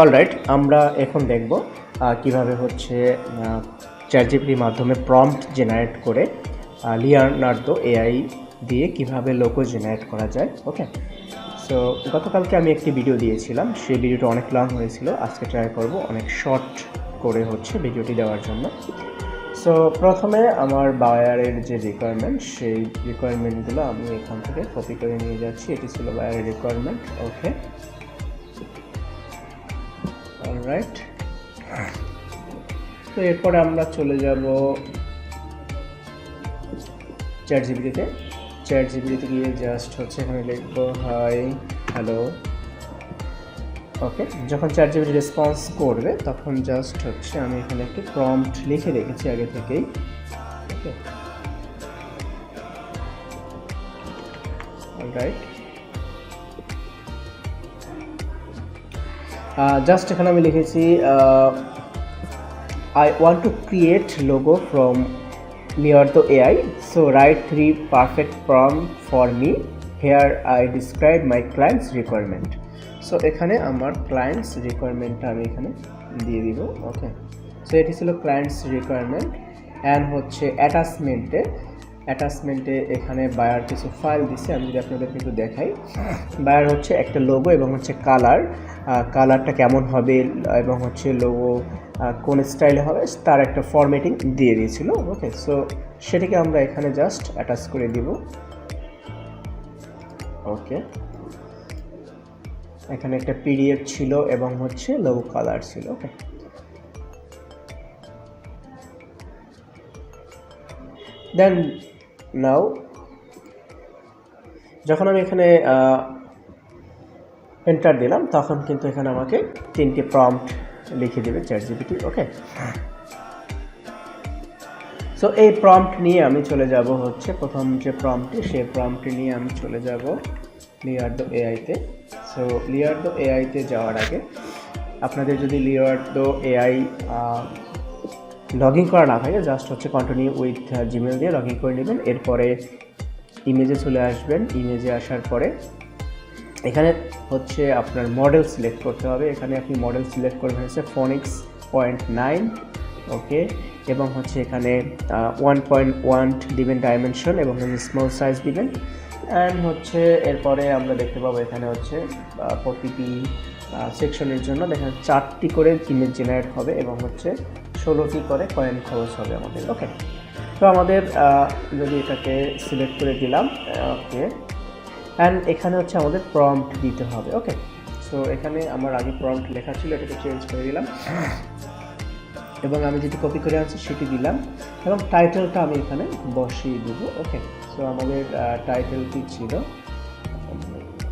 Alright আমরা এখন দেখব কীভাবে হচ্ছে চ্যাট জিপিটির মাধ্যমে প্রম্পট জেনারেট করে লিয়ার্নার্দো এআই দিয়ে কীভাবে লোগো জেনারেট করা যায় ওকে সো গতকালকে আমি একটি ভিডিও দিয়েছিলাম, সেই ভিডিওটা অনেক লং হয়েছিল, আজকে ট্রাই করব অনেক শর্ট করে হচ্ছে ভিডিওটি দেওয়ার জন্য। সো প্রথমে আমার বায়ারের যে রিকোয়ারমেন্ট সেই রিকোয়ারমেন্টগুলো আমি এখান থেকে কপি করে নিয়ে যাচ্ছি, এটি ছিল বায়ারের রিকোয়ারমেন্ট ওকে অলরাইট তো এরপরে আমরা চলে যাব চ্যাট জিবিটিতে চ্যাট জিবিটিতে গিয়ে জাস্ট হচ্ছে এখানে লিখব হাই হ্যালো ওকে যখন চ্যাট জিবিটি রেসপন্স করবে, তখন জাস্ট হচ্ছে আমি এখানে একটি প্রম্পট লিখে রেখেছি আগে থেকেই। ওকে অলরাইট জাস্ট এখানে আমি লিখেছি I want to create logo from Leonardo AI so write three perfect prompt for me here I describe my clients requirement so এখানে আমার ক্লায়েন্টস রিকোয়ারমেন্টটা আমি এখানে দিয়ে দিব ওকে সো এটি ছিল ক্লায়েন্টস রিকোয়ারমেন্ট অ্যান্ড হচ্ছে অ্যাটাচমেন্টে অ্যাটাচমেন্টে এখানে বায়ার কিছু ফাইল দিছে, আমি যদি আপনাদেরকে একটু দেখাই। বায়ার হচ্ছে একটা লোগো এবং হচ্ছে কালার কালারটা কেমন হবে এবং হচ্ছে লোগো কোন স্টাইলে হবে, তার একটা ফরম্যাটিং দিয়ে দিয়েছিল ওকে সো সেটাকে আমরা এখানে জাস্ট অ্যাটাচ করে দিব। ওকে এখানে একটা পিডিএফ ছিল এবং হচ্ছে লোগো কালার ছিল ওকে দেন নাও। যখন আমি এখানে এন্টার দিলাম, তখন কিন্তু এখানে আমাকে তিনটি প্রম্পট লিখে দেবে চ্যাট জিপিটি ওকে সো এই প্রম্পট নিয়ে আমি চলে যাব হচ্ছে, প্রথম যে প্রম্পটি সেই প্রম্পটি নিয়ে আমি চলে যাব লিয়ার্দো এআইতে সো লিয়ার্দো এআইতে যাওয়ার আগে, আপনাদের যদি লিয়ার্দো এআই লগ ইন করা না থাকে জাস্ট হচ্ছে কন্টিনিউ উইথ জিমেল দিয়ে লগ ইন করে নেবেন। এরপরে ইমেজে চলে আসবেন। ইমেজে আসার পরে এখানে হচ্ছে আপনার মডেল সিলেক্ট করতে হবে। এখানে আপনি মডেল সিলেক্ট করবেন হচ্ছে ফোনিক্স পয়েন্ট নাইন ওকে এবং হচ্ছে এখানে ওয়ান পয়েন্ট ওয়ান দিবেন ডাইমেনশন এবং স্মল সাইজ দিবেন। অ্যান্ড হচ্ছে এরপরে আমরা দেখতে পাবো এখানে হচ্ছে আহ, প্রতিটি সেকশনের জন্য দেখেন চারটি করে ইমেজ জেনারেট হবে এবং হচ্ছে ষোলোটি করে কয়েন খরচ হবে আমাদের। ওকে তো আমাদের যদি এটাকে সিলেক্ট করে দিলাম ওকে অ্যান্ড এখানে হচ্ছে আমাদের প্রম্পট দিতে হবে ওকে সো এখানে আমার আগে প্রম্পট লেখা ছিল, এটাকে চেঞ্জ করে দিলাম। এবং আমি যেটি কপি করে আনছি সেটি দিলাম। এবং টাইটেলটা আমি এখানে বসিয়ে দেব ওকে সো আমাদের টাইটেলটি ছিল,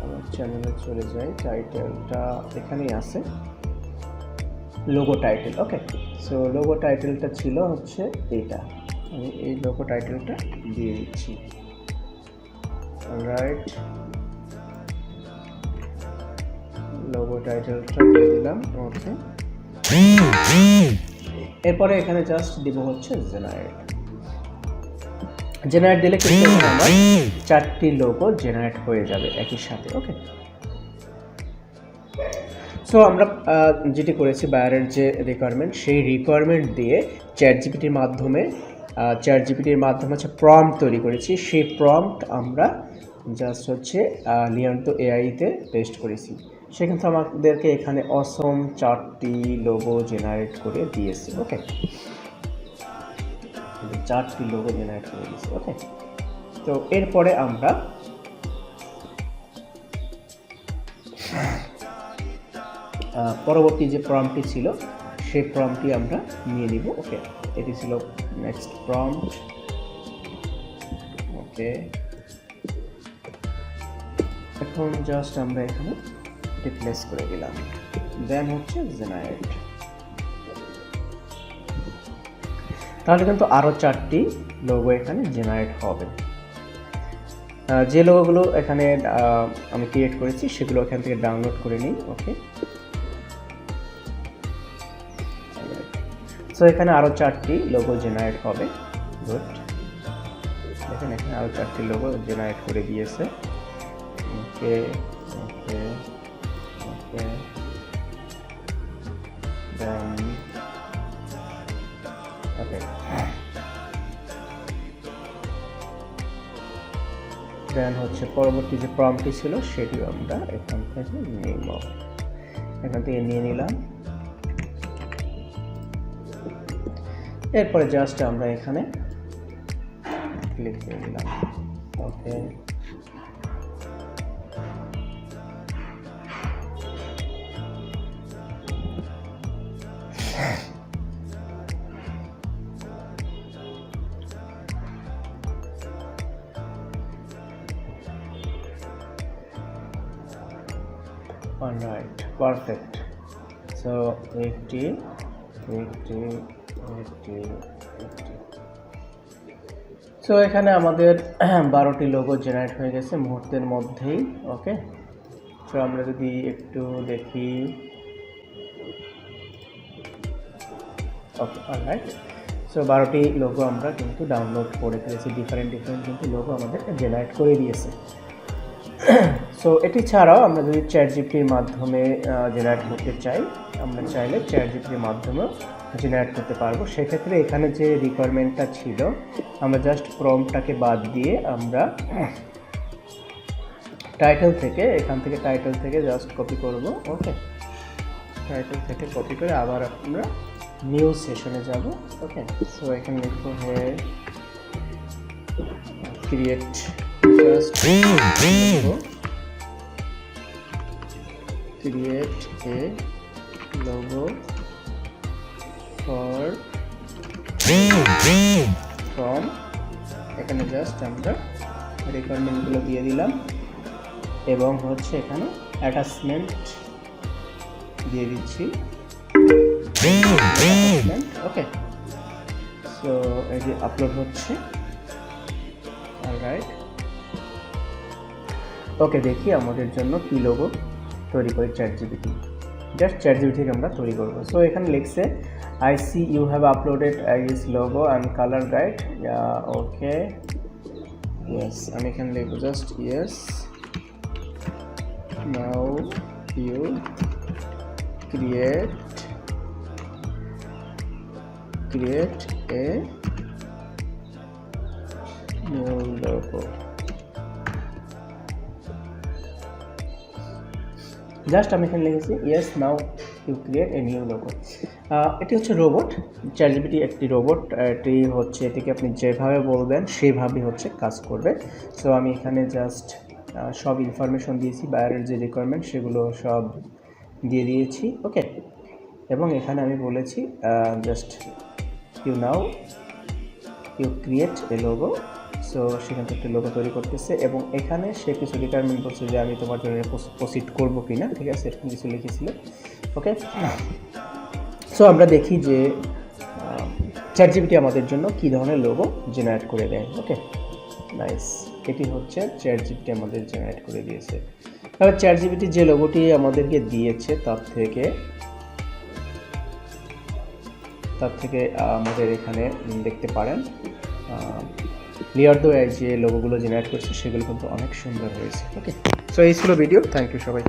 আমার চ্যানেলে চলে যাই টাইটেলটা এখানেই আছে। Logo title okay so logo টাইটেলটা ছিল হচ্ছে এইটা আমি এই লোগো টাইটেলটা দিয়ে দিচ্ছি। রাইট লোগো টাইটেলটা দিয়ে দিলাম ওকে এরপরে এখানে জাস্ট দিব হচ্ছে জেনারেট জেনারেট দিলে কিন্তু আমার চারটি লোগো জেনারেট হয়ে যাবে একই সাথে ওকে সো আমরা যেটি করেছি বায়ারের যে রিকোয়ারমেন্ট সেই রিকোয়ারমেন্ট দিয়ে চ্যাট জিপিটির মাধ্যমে চ্যাট জিপিটির মাধ্যমে হচ্ছে প্রম্পট তৈরি করেছি, সেই প্রম্পট আমরা জাস্ট হচ্ছে লিয়ান্ত এআইতে পেস্ট করেছি। সে কিন্তু আমাদেরকে এখানে অসম চারটি লোগো জেনারেট করে দিয়েছে ওকে চারটি লোগো জেনারেট করে দিয়েছে ওকে তো এরপরে আমরা পরবর্তী যে প্রম্পটি ছিল, সেই প্রম্পটি আমরা নিয়ে নিব। ওকে এটি ছিল নেক্সট প্রম্পট ওকে এখন জাস্ট আমরা এখানে রিপ্লেস করে দিলাম। দেন হচ্ছে জেনারেট তাহলে কিন্তু আরও চারটি লোগো এখানে জেনারেট হবে। যে লোগোগুলো এখানে আমি ক্রিয়েট করেছি, সেগুলো এখান থেকে ডাউনলোড করে নিই। ওকে সো এখানে আরও চারটি লোগো জেনারেট হবে। গুড দেখেন, এখানে আরও চারটি লোগো জেনারেট করে দিয়েছে। ওকে ওকে ওকে okay দেন হচ্ছে পরবর্তী যে প্রম্পটি ছিল, সেটিও আমরা এখান থেকে নিয়ে নিলাম। এরপরে জাস্ট আমরা এখানে ক্লিক করে দিলাম okay alright perfect. So 80 80 80 80 so এখানে আমাদের বারোটি লোগো জেনারেট হয়ে গেছে মুহূর্তের মধ্যেই ওকে তো আমরা যদি একটু দেখি। ওকে অলরাইট সো বারোটি লোগো আমরা কিন্তু ডাউনলোড করে ফেলেছি ডিফারেন্ট ডিফারেন্ট কিন্তু লোগো আমাদের জেনারেট করে দিয়েছে। সো এটি ছাড়াও আমরা যদি চ্যাট জিপির মাধ্যমে জেনারেট করতে চাই, আমরা চাইলে চ্যাট জিপির মাধ্যমেও জেনারেট করতে পারব। সেক্ষেত্রে এখানে যে রিকোয়ারমেন্টটা ছিল, আমরা জাস্ট প্রমটাকে বাদ দিয়ে আমরা টাইটেল থেকে, এখান থেকে টাইটেল থেকে জাস্ট কপি করব। ওকে টাইটেল থেকে কপি করে আবার আমরা নিউজ সেশনে যাব। ওকে সো এখানে লিখব হয়ে create create a logo for from. এখানে জাস্ট আমরা রিকোয়ারমেন্টগুলো দিয়ে দিলাম এবং হচ্ছে এখানে অ্যাটাচমেন্ট দিয়ে দিচ্ছি। ওকে সো এই যে আপলোড হচ্ছে। রাইট ওকে দেখি আমাদের জন্য কি লোগো তৈরি করি চ্যাট জিবিটি জাস্ট চ্যাট জিবিটিকে আমরা তৈরি করব সো এখানে লিখছে I see you have uploaded is logo and colour guide okay yes আমি এখানে লিখব just yes now you create create a new logo just আমি এখানে লিখেছি yes now you create a new logo এটি হচ্ছে রোবট চ্যাটজিপিটি একটি robot এটি হচ্ছে এটিকে আপনি যেভাবে বলবেন সেভাবেই হচ্ছে কাজ করবে। সো আমি এখানে জাস্ট সব ইনফরমেশন দিয়েছি, বাইরের যে রিকোয়ারমেন্ট সেগুলো সব দিয়ে দিয়েছি ওকে এবং এখানে আমি বলেছি just you now you create a logo so সেখান থেকে লোগো তৈরি করতেছে এবং এখানে সে কিছু রিকোয়ারমেন্ট করছে যে আমি তোমার জন্য প্রসিড করব কি না ঠিক আছে? এরকম কিছু লিখেছিল, ওকে? সো আমরা দেখি যে চ্যাট জিবিটি আমাদের জন্য কী ধরনের লোগো জেনারেট করে দেয়, ওকে? নাইস এটি হচ্ছে চ্যাট জিবিটি আমাদের জেনারেট করে দিয়েছে। তাহলে চ্যাট জিবিটি যে লোগোটি আমাদেরকে দিয়েছে, তার থেকে তার থেকে আমাদের এখানে দেখতে পারেন লিয়ার্দো যে লোগোগুলো জেনারেট করছে, সেগুলো কিন্তু অনেক সুন্দর হয়েছে। ওকে সো এই ছিল ভিডিও থ্যাংক ইউ সবাই